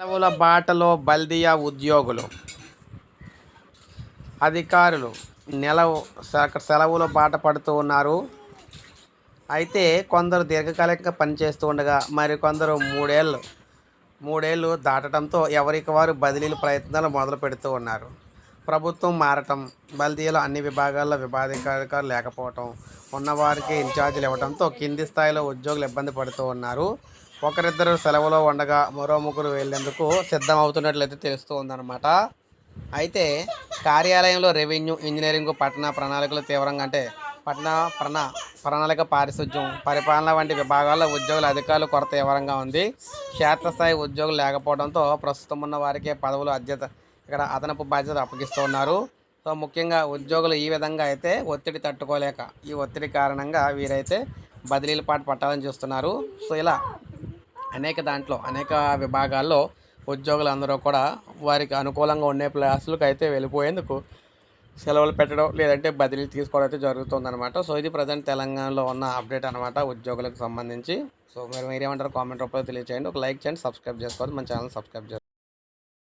సెలవుల బాటలో బల్దియా ఉద్యోగులు అధికారులు నెల సెలవుల బాట పడుతూ ఉన్నారు. అయితే కొందరు దీర్ఘకాలికంగా పనిచేస్తూ ఉండగా మరికొందరు మూడేళ్ళు మూడేళ్ళు దాటడంతో ఎవరికి వారు బదిలీల ప్రయత్నాలు మొదలు పెడుతూ ఉన్నారు. ప్రభుత్వం మారటం బల్దీలో అన్ని విభాగాల్లో విభాగాధికారులు లేకపోవటం ఉన్నవారికి ఇన్ఛార్జీలు ఇవ్వడంతో కింది స్థాయిలో ఉద్యోగులు ఇబ్బంది పడుతూ ఉన్నారు. ఒకరిద్దరు సెలవులో ఉండగా మరో ముగ్గురు వెళ్ళేందుకు సిద్ధం అవుతున్నట్లయితే అయితే కార్యాలయంలో రెవెన్యూ ఇంజనీరింగ్ పట్టణ ప్రణాళికలు తీవ్రంగా అంటే పట్టణ ప్రణా ప్రణాళిక పారిశుధ్యం పరిపాలన వంటి విభాగాల్లో ఉద్యోగుల అధికారులు కొరత తీవ్రంగా ఉంది. క్షేత్రస్థాయి ఉద్యోగులు లేకపోవడంతో ప్రస్తుతం ఉన్న వారికే పదవులు అధ్యత ఇక్కడ అదనపు బాధ్యతలు అప్పగిస్తూ ఉన్నారు సో ముఖ్యంగా ఉద్యోగులు ఈ విధంగా అయితే ఒత్తిడి తట్టుకోలేక ఈ ఒత్తిడి కారణంగా వీరైతే బదిలీల పాటు పట్టాలని చూస్తున్నారు. సో ఇలా అనేక దాంట్లో అనేక విభాగాల్లో ఉద్యోగులందరూ కూడా వారికి అనుకూలంగా ఉండే ప్లేసులకు అయితే వెళ్ళిపోయేందుకు సెలవులు పెట్టడం లేదంటే బదిలీలు తీసుకోవడం అయితే జరుగుతుందన్నమాట. సో ఇది ప్రజెంట్ తెలంగాణలో ఉన్న అప్డేట్ అనమాట ఉద్యోగులకు సంబంధించి. సో మీరు మీరేమంటారు కామెంట్ రూపంలో తెలియజేయండి ఒక లైక్ చేయండి సబ్స్క్రైబ్ చేసుకోవాలి మన ఛానల్ సబ్స్క్రైబ్ చేసుకోండి